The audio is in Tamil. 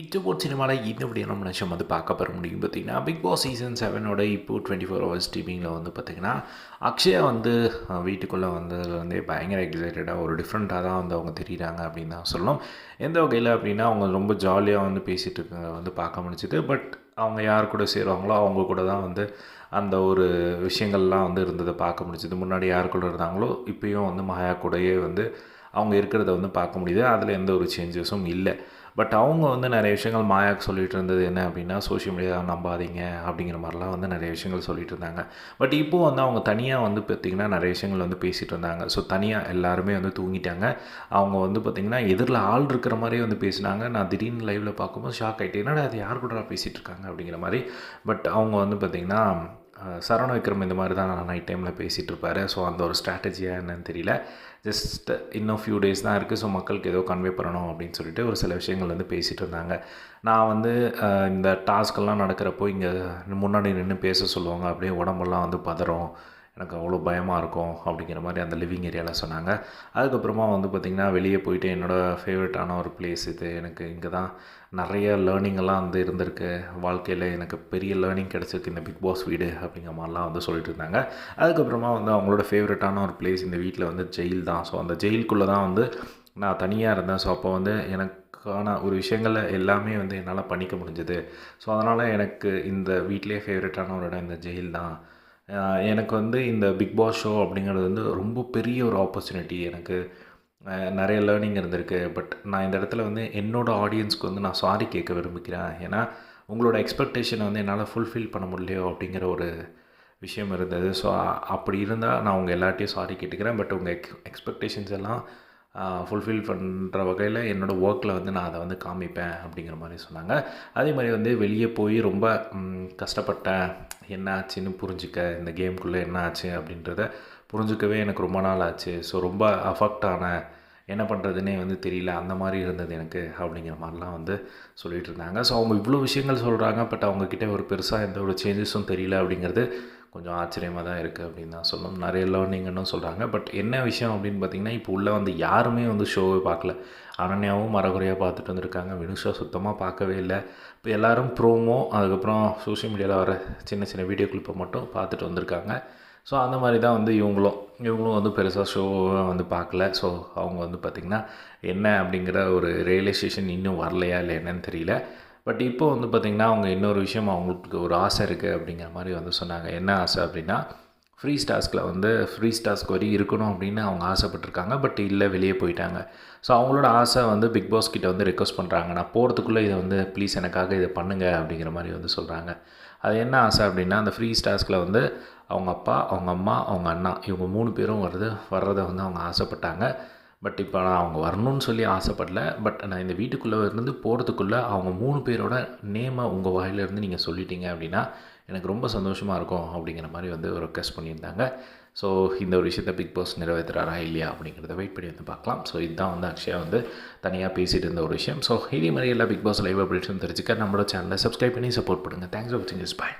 இட்டபோட் சினிமாவில் இன்னும் நம்ம நிமிஷம் வந்து பார்க்க பெற முடியும் பார்த்தீங்கன்னா பிக் பாஸ் சீசன் செவனோட இப்போ டுவெண்ட்டி ஃபோர் ஹவர்ஸ் ஸ்ட்ரீமிங்கில் வந்து பார்த்திங்கன்னா அக்ஷயா வந்து வீட்டுக்குள்ளே வந்ததுலேருந்தே பயங்கர எக்ஸைட்டடாக ஒரு டிஃப்ரெண்ட்டாக தான் வந்து அவங்க தெரியுறாங்க அப்படின்னு தான் சொல்லணும். எந்த வகையில் அப்படின்னா அவங்க ரொம்ப ஜாலியாக வந்து பேசிகிட்டு இருக்க வந்து பார்க்க முடிஞ்சுது. பட் அவங்க யார் கூட சேருவாங்களோ அவங்க கூட தான் வந்து அந்த ஒரு விஷயங்கள்லாம் வந்து இருந்ததை பார்க்க முடிஞ்சது. முன்னாடி யார் கூட இருந்தாங்களோ இப்போயும் வந்து மாயா கூடயே வந்து அவங்க இருக்கிறத வந்து பார்க்க முடியுது. அதில் எந்த ஒரு சேஞ்சஸும் இல்லை. பட் அவங்க வந்து நிறைய விஷயங்கள் மாயாக்கு சொல்லிகிட்டு இருந்தது என்ன அப்படின்னா சோஷியல் மீடியா நம்பாதீங்க அப்படிங்கிற மாதிரிலாம் வந்து நிறைய விஷயங்கள் சொல்லிகிட்டு இருந்தாங்க. பட் இப்போது வந்து அவங்க தனியாக வந்து பார்த்திங்கன்னா நிறைய விஷயங்கள் வந்து பேசிகிட்டு இருந்தாங்க. ஸோ தனியாக எல்லாருமே வந்து தூங்கிட்டாங்க. அவங்க வந்து பார்த்திங்கன்னா எதிரில் ஆள் இருக்கிற மாதிரியே வந்து பேசினாங்க. நான் திடீர்னு லைவில் பார்க்கும்போது ஷாக் ஆகிட்டேன் என்னடா அது யார் கூட பேசிகிட்டு இருக்காங்க அப்படிங்கிற மாதிரி. பட் அவங்க வந்து பார்த்திங்கன்னா சரவண விக்ரம் இந்த மாதிரி தான் நான் நைட் டைமில் பேசிகிட்டு இருப்பார் ஸோ அந்த ஒரு ஸ்ட்ராட்டஜியாக என்னன்னு தெரியல. ஜஸ்ட் இன்னும் ஃபியூ டேஸ் தான் இருக்குது ஸோ மக்களுக்கு ஏதோ கன்வே பண்ணணும் அப்படின்னு சொல்லிட்டு ஒரு சில விஷயங்கள் வந்து பேசிகிட்டு இருந்தாங்க. நான் வந்து இந்த டாஸ்க்கெல்லாம் நடக்கிறப்போ இங்கே முன்னாடி நின்று பேச சொல்லுவாங்க. அப்படியே உடம்பெல்லாம் வந்து பதறும். எனக்கு அவ்வளோ பயமாக இருக்கும் அப்படிங்கிற மாதிரி அந்த லிவிங் ஏரியாவில் சொன்னாங்க. அதுக்கப்புறமா வந்து பார்த்திங்கன்னா வெளியே போயிட்டு என்னோடய ஃபேவரட்டான ஒரு பிளேஸ் இது எனக்கு இங்கே தான் நிறைய லேர்னிங்கெல்லாம் வந்து இருந்திருக்கு. வாழ்க்கையில் எனக்கு பெரிய லேர்னிங் கிடச்சிருக்கு இந்த பிக் பாஸ் வீடு அப்படிங்கிற மாதிரிலாம் வந்து சொல்லிட்டு இருந்தாங்க. அதுக்கப்புறமா வந்து அவங்களோட ஃபேவரட்டான ஒரு பிளேஸ் இந்த வீட்டில் வந்து ஜெயில் தான். ஸோ அந்த ஜெயிலுக்குள்ளே தான் வந்து நான் தனியாக இருந்தேன். ஸோ அப்போ வந்து எனக்கான ஒரு விஷயங்களை எல்லாமே வந்து என்னால் பண்ணிக்க முடிஞ்சது. ஸோ அதனால் எனக்கு இந்த வீட்டிலே ஃபேவரட்டான ஒரு இடம் இந்த ஜெயில் தான். எனக்கு வந்து இந்த பிக் பாஸ் ஷோ அப்படிங்கிறது வந்து ரொம்ப பெரிய ஒரு ஆப்பர்ச்சுனிட்டி எனக்கு. நிறைய லேர்னிங் இருந்திருக்கு. பட் நான் இந்த இடத்துல வந்து என்னோடய ஆடியன்ஸ்க்கு வந்து நான் சாரி கேட்க விரும்பிக்கிறேன் ஏன்னா உங்களோட எக்ஸ்பெக்டேஷனை வந்து என்னால் ஃபுல்ஃபில் பண்ண முடியலையோ அப்படிங்கிற ஒரு விஷயம் இருந்தது. ஸோ அப்படி இருந்தால் நான் உங்கள் எல்லார்ட்டையும் சாரி கேட்டுக்கிறேன். பட் உங்கள் எக்ஸ் எக்ஸ்பெக்டேஷன்ஸ் எல்லாம் ஃபுல்ஃபில் பண்ணுற வகையில் என்னோடய ஒர்க்கில் வந்து நான் அதை வந்து காமிப்பேன் அப்படிங்கிற மாதிரி சொன்னாங்க. அதே மாதிரி வந்து வெளியே போய் ரொம்ப கஷ்டப்பட்டேன். என்ன ஆச்சுன்னு புரிஞ்சுக்க இந்த கேம்குள்ளே என்ன ஆச்சு அப்படின்றத புரிஞ்சுக்கவே எனக்கு ரொம்ப நாள் ஆச்சு. ஸோ ரொம்ப அஃபெக்ட் ஆனேன். என்ன பண்ணுறதுனே வந்து தெரியல. அந்த மாதிரி இருந்தது எனக்கு அப்படிங்கிற மாதிரிலாம் வந்து சொல்லிகிட்டு இருந்தாங்க. ஸோ அவங்க இவ்வளோ விஷயங்கள் சொல்கிறாங்க பட் அவங்கக்கிட்ட ஒரு பெருசாக எந்த ஒரு சேஞ்சஸும் தெரியல அப்படிங்கிறது கொஞ்சம் ஆச்சரியமாக தான் இருக்குது அப்படின்னு தான் சொல்லணும் நிறைய லேர்னிங்னு சொல்கிறாங்க பட் என்ன விஷயம் அப்படின்னு பார்த்தீங்கன்னா இப்போ உள்ளே வந்து யாருமே வந்து ஷோவை பார்க்கல அனன்யாவும் மரகுறையாக பார்த்துட்டு வந்திருக்காங்க. வினுஷா சுத்தமாக பார்க்கவே இல்லை. இப்போ எல்லாரும் ப்ரோமோ அதுக்கப்புறம் சோஷியல் மீடியாவில் வர சின்ன சின்ன வீடியோ கிளிப்பை மட்டும் பார்த்துட்டு வந்திருக்காங்க. ஸோ அந்த மாதிரி தான் வந்து இவங்களும். இவங்களும் வந்து பெருசாக ஷோவை வந்து பார்க்கல ஸோ அவங்க வந்து பார்த்திங்கன்னா என்ன அப்படிங்கிற ஒரு ரியலைசேஷன் இன்னும் வரலையா இல்லை என்னன்னு தெரியல. பட் இப்போ வந்து பார்த்திங்கன்னா அவங்க இன்னொரு விஷயம் அவங்களுக்கு ஒரு ஆசை இருக்குது அப்படிங்கிற மாதிரி வந்து சொன்னாங்க. என்ன ஆசை அப்படின்னா ஃப்ரீ ஸ்டாஸ்கில் வந்து ஃப்ரீ ஸ்டாஸ்க்கு வரி இருக்கணும் அப்படின்னு அவங்க ஆசைப்பட்டிருக்காங்க. பட் இல்லை வெளியே போயிட்டாங்க. ஸோ அவங்களோட ஆசை வந்து பிக் பாஸ் கிட்ட வந்து ரெக்வஸ்ட் பண்ணுறாங்க நான் போகிறதுக்குள்ளே இதை வந்து ப்ளீஸ் எனக்காக இதை பண்ணுங்க அப்படிங்கிற மாதிரி வந்து சொல்கிறாங்க அது என்ன ஆசை அப்படின்னா அந்த ஃப்ரீ ஸ்டாஸ்கில் வந்து அவங்க அப்பா அவங்க அம்மா அவங்க அண்ணா இவங்க மூணு பேரும் வருது வர்றதை வந்து அவங்க ஆசைப்பட்டாங்க. பட் இப்போ நான் அவங்க வரணும்னு சொல்லி ஆசைப்படல. பட் நான் இந்த வீட்டுக்குள்ளே இருந்து போகிறதுக்குள்ளே அவங்க மூணு பேரோட நேமை உங்கள் வாயிலிருந்து நீங்கள் சொல்லிட்டீங்க அப்படின்னா எனக்கு ரொம்ப சந்தோஷமாக இருக்கும் அப்படிங்கிற மாதிரி வந்து ஒரு ரெக்வஸ்ட் பண்ணியிருந்தாங்க. ஸோ இந்த ஒரு விஷயத்தை பிக் பாஸ் நிறைவேற்றுறாரா இல்லையா அப்படிங்கிறத வெயிட் பண்ணி வந்து பார்க்கலாம். ஸோ இதுதான் வந்து அக்ஷயா வந்து தனியாக பேசிகிட்டு இருந்த ஒரு விஷயம். ஸோ இதே மாதிரி எல்லா பிக் பாஸ் லைவ் அப்டேட்ஸும் தெரிஞ்சுக்க. நம்மளோட சேனலை சப்ஸ்கிரைப் பண்ணி சப்போர்ட் பண்ணுங்கள் தேங்க்ஸ் ஃபார் வாட்சிங் இஸ் பாய்